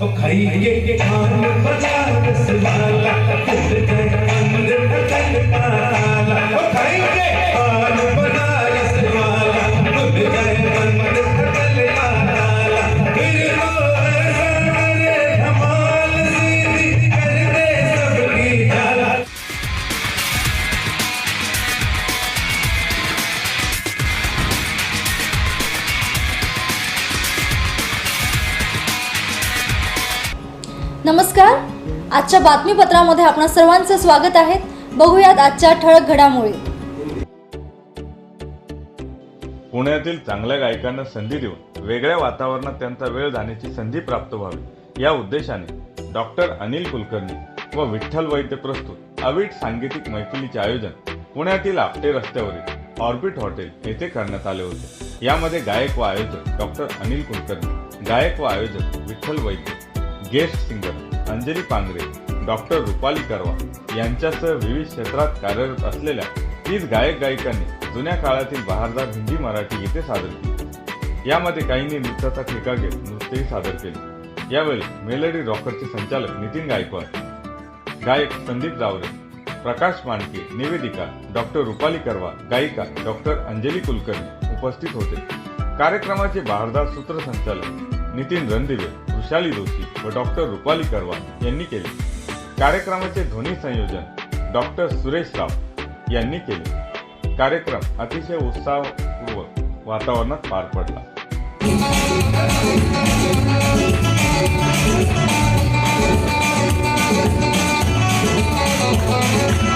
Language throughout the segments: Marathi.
तो खाइए खान बनारस वाला आजच्या बातमीपत्रामध्ये आपणा सर्वांचं स्वागत आहे. बघूयात आजच्या ठळक घडामोडी. पुण्यातील चांगल्या गायकांना संधी देऊन वेगळ्या वातावरणात त्यांचा वेळ जाण्याची संधी प्राप्त व्हावी या उद्देशाने डॉक्टर अनिल कुलकर्णी व विठ्ठल वैद्य प्रस्तुत अवीट सांगीतिक मैफिलीचे आयोजन पुण्यातील आपटे रस्त्यावरील ऑर्बिट हॉटेल येथे करण्यात आले होते. यामध्ये गायक व आयोजक डॉक्टर अनिल कुलकर्णी गायक व आयोजक Vitthal Vaidya guest singer Anjali Pangare doctor Rupali Karwa यांच्यासह विविध क्षेत्रात कार्यरत असलेल्या तीस गायक गायिकांनी जुन्या काळातील बहारदार हिंदी मराठी गीते सादर केली. यामध्ये काहींनी नृत्याचा ठेका घेत नृत्यही सादर केले. यावेळी मेलडी रॉकरचे संचालक नितीन गायकवाड गायक संदीप जावरे प्रकाश मांडके निवेदिका डॉक्टर रुपाली करवा गायिका डॉक्टर अंजली कुलकर्णी उपस्थित होते. कार्यक्रमाचे बहारदार सूत्रसंचालक नितीन रणदिवे वृषाली जोशी व डॉक्टर रुपाली करवा यांनी केले. कार्यक्रमाचे ध्वनी संयोजन डॉक्टर सुरेश राव यांनी केले. कार्यक्रम अतिशय उत्साहपूर्वक वातावरणात पार पडला. देखे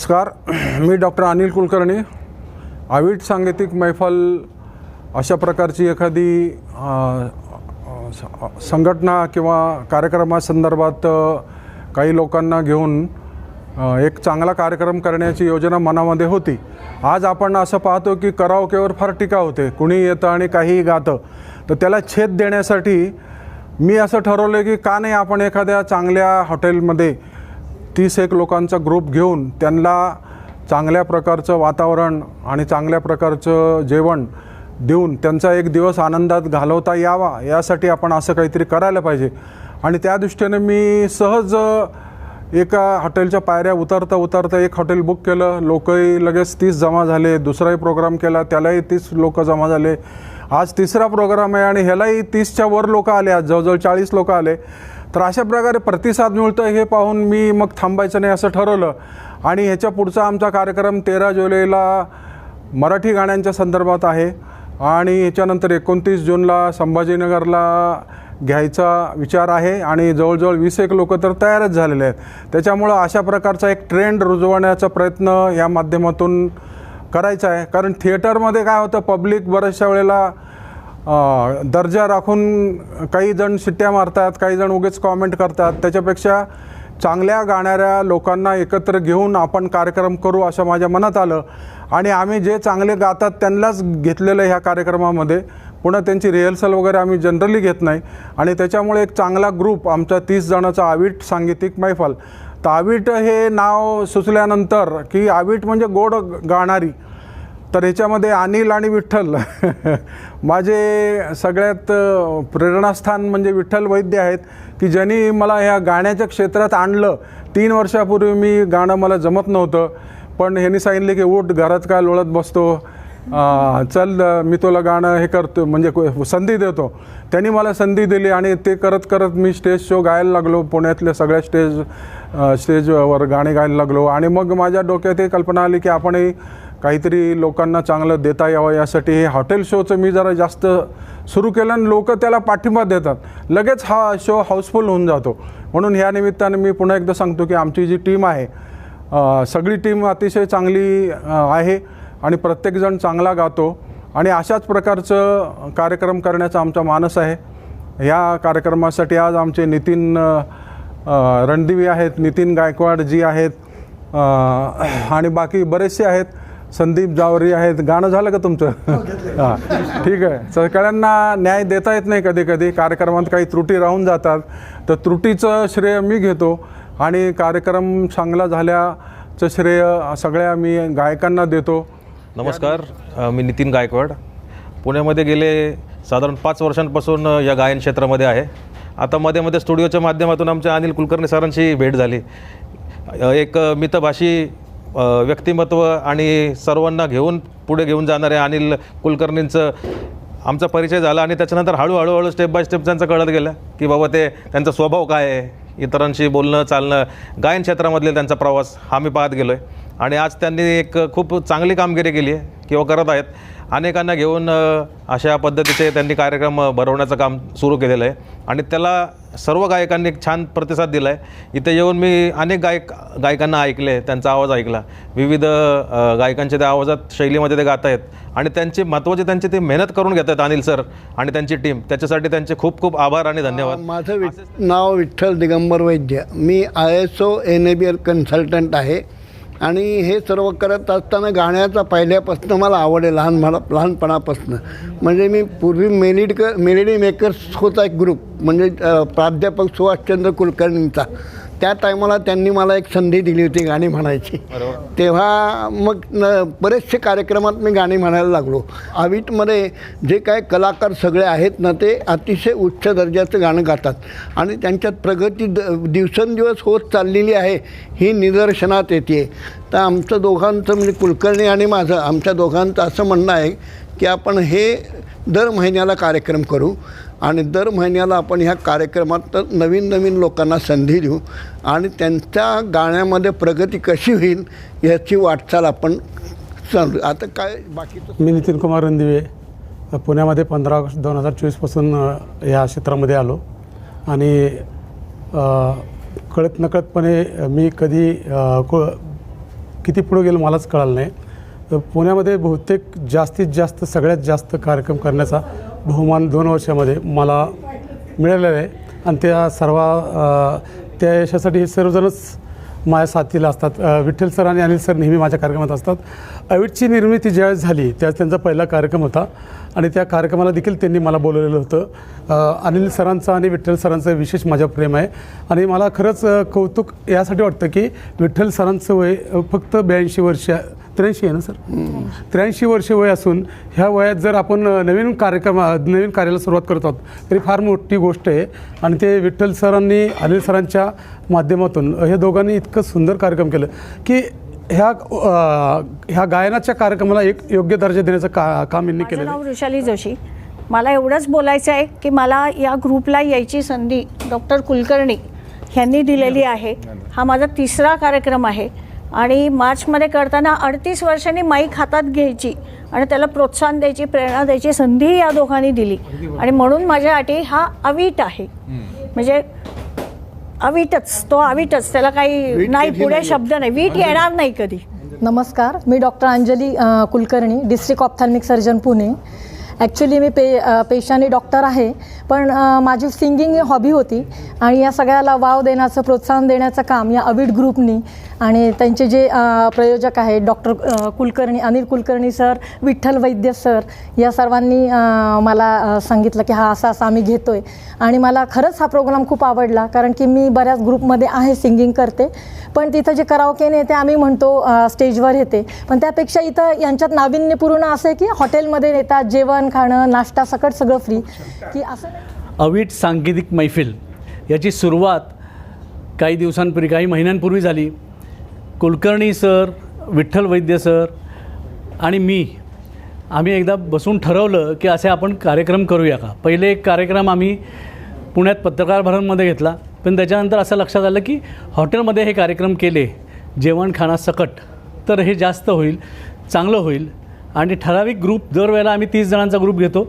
नमस्कार. मी डॉक्टर अनिल कुलकर्णी. आविट सांगीतिक मैफल अशा प्रकारची एखादी संघटना किंवा कार्यक्रमासंदर्भात काही लोकांना घेऊन एक चांगला कार्यक्रम करण्याची योजना मनामध्ये होती. आज आपण असं पाहतो की करावकेवर फार टीका होते. कुणी येतं आणि काहीही गातं. तर त्याला छेद देण्यासाठी मी असं ठरवलं की का नाही आपण एखाद्या चांगल्या हॉटेलमध्ये तीस एक लोकांचा ग्रुप घेऊन त्यांना चांगल्या प्रकारचं वातावरण आणि चांगल्या प्रकारचं जेवण देऊन त्यांचा एक दिवस आनंदात घालवता यावा यासाठी आपण असं काहीतरी करायला पाहिजे. आणि त्या दृष्टीने मी सहज एका हॉटेलच्या पायऱ्या उतरता उतरता एक हॉटेल बुक केलं. लोकही लगेच तीस जमा झाले दुसराही प्रोग्राम केला त्यालाही तीस लोक जमा झाले. आज तिसरा प्रोग्राम आहे आणि ह्यालाही तीसच्या वर लोक आले आज जवळजवळ चाळीस लोक आले. तर अशा प्रकारे प्रतिसाद मिळतो हे पाहून मी मग थांबायचं नाही असं ठरवलं. आणि ह्याच्या पुढचा आमचा कार्यक्रम तेरा जुलैला मराठी गाण्यांच्या संदर्भात आहे. आणि ह्याच्यानंतर एकोणतीस जूनला संभाजीनगरला घ्यायचा विचार आहे. आणि जवळजवळ वीस एक लोक तर तयारच झालेले आहेत. त्याच्यामुळं अशा प्रकारचा एक ट्रेंड रुजवण्याचा प्रयत्न या माध्यमातून करायचा आहे. कारण थिएटरमध्ये काय होतं पब्लिक बऱ्याचशा वेळेला दर्जा राखून काही जण शिट्ट्या मारतात काही जण उगेच कॉमेंट करतात. त्याच्यापेक्षा चांगल्या गाणाऱ्या लोकांना एकत्र घेऊन आपण कार्यक्रम करू असं माझ्या मनात आलं. आणि आम्ही जे चांगले गातात त्यांनाच घेतलेलं ह्या कार्यक्रमामध्ये. पुन्हा त्यांची रिहर्सल वगैरे आम्ही जनरली घेत नाही. आणि त्याच्यामुळे एक चांगला ग्रुप आमचा तीस जणाचा आवीट सांगीतिक मैफल. तर आवीट हे नाव सुचल्यानंतर की आवीट म्हणजे गोड गाणारी. तर ह्याच्यामध्ये अनिल आणि विठ्ठल. माझे सगळ्यात प्रेरणास्थान म्हणजे विठ्ठल वैद्य आहेत की ज्यांनी मला ह्या गाण्याच्या क्षेत्रात आणलं. तीन वर्षापूर्वी मी गाणं मला जमत नव्हतं पण ह्यांनी सांगितले की उठ घरात काय लोळत बसतो. चल मी तुला गाणं हे करतो म्हणजे को- संधी देतो. त्यांनी मला संधी दिली आणि ते करत करत मी स्टेज शो गायला लागलो पुण्यातल्या सगळ्या स्टेज स्टेजवर गाणे गायला लागलो. आणि मग माझ्या डोक्यात ही कल्पना आली की आपणही काहीतरी लोकांना चांगलं देता यावं यासाठी हे हॉटेल शोचं मी जरा जास्त सुरू केलं आणि लोक त्याला पाठिंबा देतात. लगेच हा शो हाऊसफुल होऊन जातो. म्हणून ह्या निमित्ताने मी पुन्हा एकदा सांगतो की आमची जी टीम आहे सगळी टीम अतिशय चांगली आहे आणि प्रत्येकजण चांगला गातो. आणि अशाच प्रकारचं कार्यक्रम करण्याचा आमचा मानस आहे. ह्या कार्यक्रमासाठी आज आमचे नितीन रणदिवी आहेत नितीन गायकवाड जी आहेत आणि बाकी बरेचसे आहेत. संदीप जावरी आहेत. गाणं झालं का तुमचं? हां ठीक आहे. सगळ्यांना न्याय देता येत नाही कधी कधी कार्यक्रमात काही त्रुटी राहून जातात. तर त्रुटीचं श्रेय मी घेतो. आणि कार्यक्रम चांगला झाल्याचं श्रेय सगळ्या मी गायकांना देतो. नमस्कार. मी नितीन गायकवाड. पुण्यामध्ये गेले साधारण पाच वर्षांपासून या गायन क्षेत्रामध्ये आहे. आता मध्ये मध्ये स्टुडिओच्या माध्यमातून आमच्या अनिल कुलकर्णी सरांची भेट झाली. एक मितभाषी व्यक्तिमत्व आणि सर्वांना घेऊन पुढे घेऊन जाणारे अनिल कुलकर्णींचं आमचा परिचय झाला आणि त्याच्यानंतर हळूहळू हळू स्टेप बाय स्टेप त्यांचं कळत गेलं की बाबा ते त्यांचा स्वभाव काय आहे? इतरांशी बोलणं चालणं गायन क्षेत्रामधले त्यांचा प्रवास हा मी पाहत गेलो आहे आणि आज त्यांनी एक खूप चांगली कामगिरी केली आहे किंवा करत आहेत. अनेकांना घेऊन अशा पद्धतीचे त्यांनी कार्यक्रम भरवण्याचं काम सुरू केलेलं आहे. आणि त्याला सर्व गायकांनी एक छान प्रतिसाद दिला आहे इथे येऊन मी अनेक गायक गायकांना ऐकले त्यांचा आवाज ऐकला. विविध गायकांच्या त्या आवाजात शैलीमध्ये ते गात आहेत. आणि त्यांची महत्त्वाची त्यांची ते मेहनत करून घेत आहेत अनिल सर आणि त्यांची टीम. त्याच्यासाठी त्यांचे खूप खूप आभार आणि धन्यवाद. माझं वि नाव विठ्ठल दिगंबर वैद्य. मी I S O N A B L consultant आहे. आणि हे सर्व करत असताना गाण्याचा पहिल्यापासून मला आवड आहे लहान मला लहानपणापासून. म्हणजे मी पूर्वी मेलिड क मेलेडी मेकर्स होता एक ग्रुप म्हणजे प्राध्यापक सुभाषचंद्र कुलकर्णींचा. त्या टायमाला त्यांनी मला एक संधी दिली होती गाणी म्हणायची. तेव्हा मग न बरेचसे कार्यक्रमात मी गाणी म्हणायला लागलो. आविटमध्ये जे काय कलाकार सगळे आहेत ना ते अतिशय उच्च दर्जाचं गाणं गातात. आणि त्यांच्यात प्रगती द दिवसेंदिवस होत चाललेली आहे ही निदर्शनात येते. तर आमचं दोघांचं म्हणजे कुलकर्णी आणि माझं आमच्या दोघांचं असं म्हणणं आहे की आपण हे दर महिन्याला कार्यक्रम करू. आणि दर महिन्याला आपण ह्या कार्यक्रमात नवीन नवीन लोकांना संधी देऊ आणि त्यांच्या गाण्यामध्ये प्रगती कशी होईल याची वाटचाल आपण चालू आता काय बाकी मी नितीन कुमार रणदिवे पुण्यामध्ये पंधरा ऑगस्ट दोन हजार चोवीसपासून या क्षेत्रामध्ये आलो. आणि कळत नकळतपणे मी कधी को किती पुढे गेलो मलाच कळालं नाही. तर पुण्यामध्ये बहुतेक जास्तीत जास्त सगळ्यात जास्त कार्यक्रम करण्याचा बहुमान दोन वर्षामध्ये मला मिळालेलं आहे. आणि त्या सर्व त्या यशासाठी हे सर्वजणच माझ्या साथीला असतात. विठ्ठल सर आणि अनिल सर नेहमी माझ्या कार्यक्रमात असतात. अविटची निर्मिती ज्यावेळेस झाली त्यावेळेस त्यांचा पहिला कार्यक्रम होता. आणि त्या कार्यक्रमाला देखील त्यांनी मला बोलवलेलं होतं. अनिल सरांचं आणि विठ्ठल सरांचं विशेष माझ्या प्रेम आहे. आणि मला खरंच कौतुक यासाठी वाटतं की विठ्ठल सरांचं वय फक्त ब्याऐंशी वर्ष त्र्याऐंशी आहे ना सर? त्र्याऐंशी वर्ष वय असून ह्या वयात जर आपण नवीन कार्यक्रम नवीन कार्याला सुरुवात करत आहोत तरी फार मोठी गोष्ट आहे. आणि ते विठ्ठल सरांनी अनिल सरांच्या माध्यमातून हे दोघांनी इतकं सुंदर कार्यक्रम केलं की ह्या ह्या गायनाच्या कार्यक्रमाला एक योग्य दर्जा देण्याचं का काम यांनी नाव वृषाली जोशी. मला एवढंच बोलायचं आहे की मला या ग्रुपला यायची संधी डॉक्टर कुलकर्णी यांनी दिलेली आहे. हा माझा तिसरा कार्यक्रम आहे. आणि मार्चमध्ये करताना अडतीस वर्षांनी माईक हातात घ्यायची आणि त्याला प्रोत्साहन द्यायची प्रेरणा द्यायची संधी या दोघांनी दिली. आणि म्हणून माझ्यासाठी हा अवीट आहे. म्हणजे अवीटच तो अवीटच त्याला काही नाही पुढे शब्द नाही. वीट येणार नाही कधी. नमस्कार मी doctor Anjali Kulkarni district ophthalmic surgeon Pune. Actually मी पे पेशाने डॉक्टर आहे पण माझी सिंगिंग हॉबी होती आणि या सगळ्याला वाव देण्याचं प्रोत्साहन देण्याचं काम या अविड ग्रुपनी आणि त्यांचे जे प्रयोजक आहेत doctor Kulkarni Anil Kulkarni sir Vitthal Vaidya sir या सर्वांनी मला सांगितलं की हा असा असा आम्ही घेतो आहे आणि मला खरंच हा प्रोग्राम खूप आवडला कारण की मी बऱ्याच ग्रुपमध्ये आहे सिंगिंग करते. पण तिथं जे करावकेने येते आम्ही म्हणतो स्टेजवर येते. पण त्यापेक्षा इथं यांच्यात नाविन्यपूर्ण असं आहे की हॉटेलमध्ये येतात जेवण खाणं नाश्ता सकट सगळं फ्री की असं अवीट सांकेतिक मैफिल. याची सुरुवात काही दिवसांपूर्वी काही महिन्यांपूर्वी झाली. कुलकर्णी सर विठ्ठल वैद्य सर आणि मी आम्ही एकदा बसून ठरवलं की असे आपण कार्यक्रम करूया का? पहिले एक कार्यक्रम आम्ही पुण्यात पत्रकार भवनमध्ये घेतला. पण त्याच्यानंतर असं लक्षात आलं की हॉटेलमध्ये हे कार्यक्रम केले. जेवण खाणं सकट. तर हे जास्त होईल चांगलं होईल. आणि ठराविक ग्रुप दरवेळेला आम्ही तीस जणांचा ग्रुप घेतो.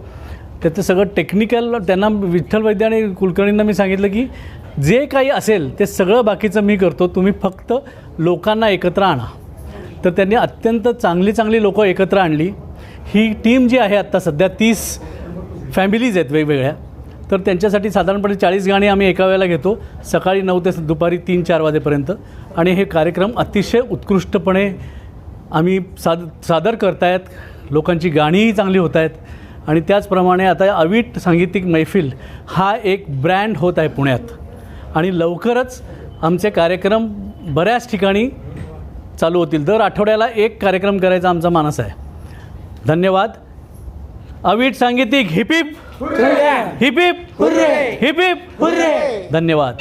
त्याचं सगळं टेक्निकल त्यांना विठ्ठल वैद्य आणि कुलकर्णींना मी सांगितलं की जे काही असेल ते सगळं बाकीचं मी करतो. तुम्ही फक्त लोकांना एकत्र आणा. तर त्यांनी अत्यंत चांगली चांगली लोकं एकत्र आणली. ही टीम जी आहे आत्ता सध्या तीस फॅमिलीज आहेत वेगवेगळ्या. तर त्यांच्यासाठी साधारणपणे चाळीस गाणी आम्ही एका वेळेला घेतो. सकाळी नऊ ते दुपारी तीन चार वाजेपर्यंत. आणि हे कार्यक्रम अतिशय उत्कृष्टपणे आम्ही साद सादर करतायत. लोकांची गाणीही चांगली होत आहेत आणि त्याचप्रमाणे आता अवीट सांगीतिक मैफिल हा एक ब्रँड होत आहे पुण्यात. आणि लवकरच आमचे कार्यक्रम बऱ्याच ठिकाणी चालू होतील. दर आठवड्याला एक कार्यक्रम करायचा आमचा मानस आहे. धन्यवाद. अवीट सांगीतिक हिपिप हिपिप हिपिप धन्यवाद.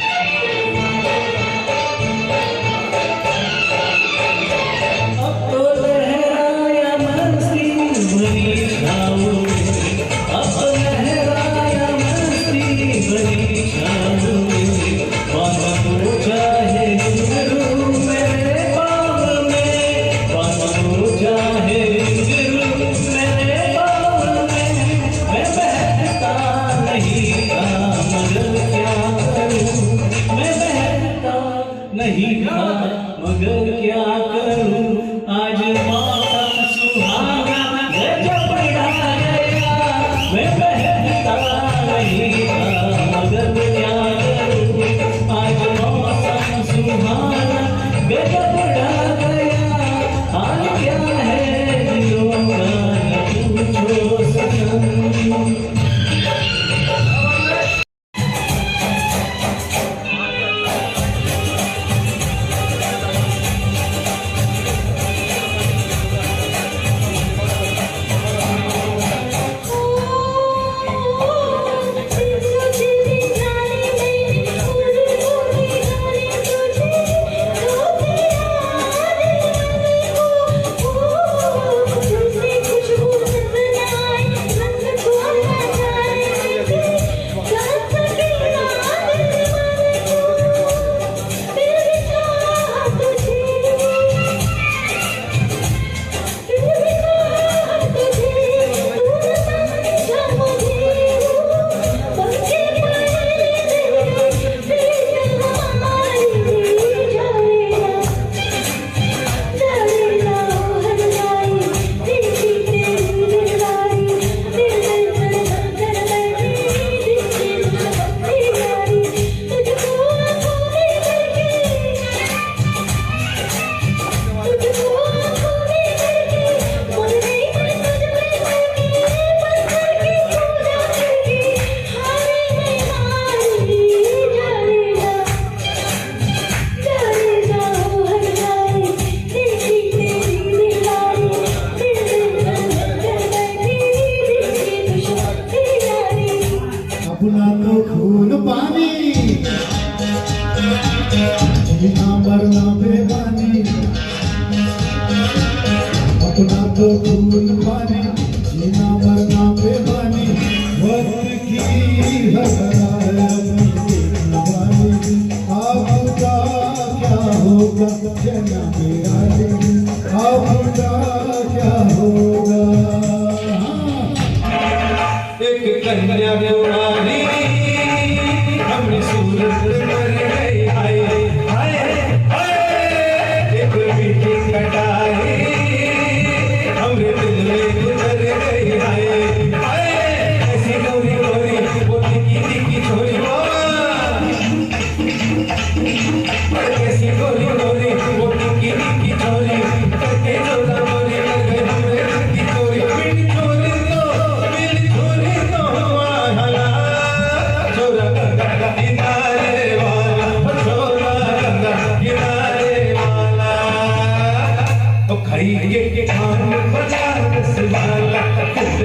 भाई ये खान बजान सवाला किस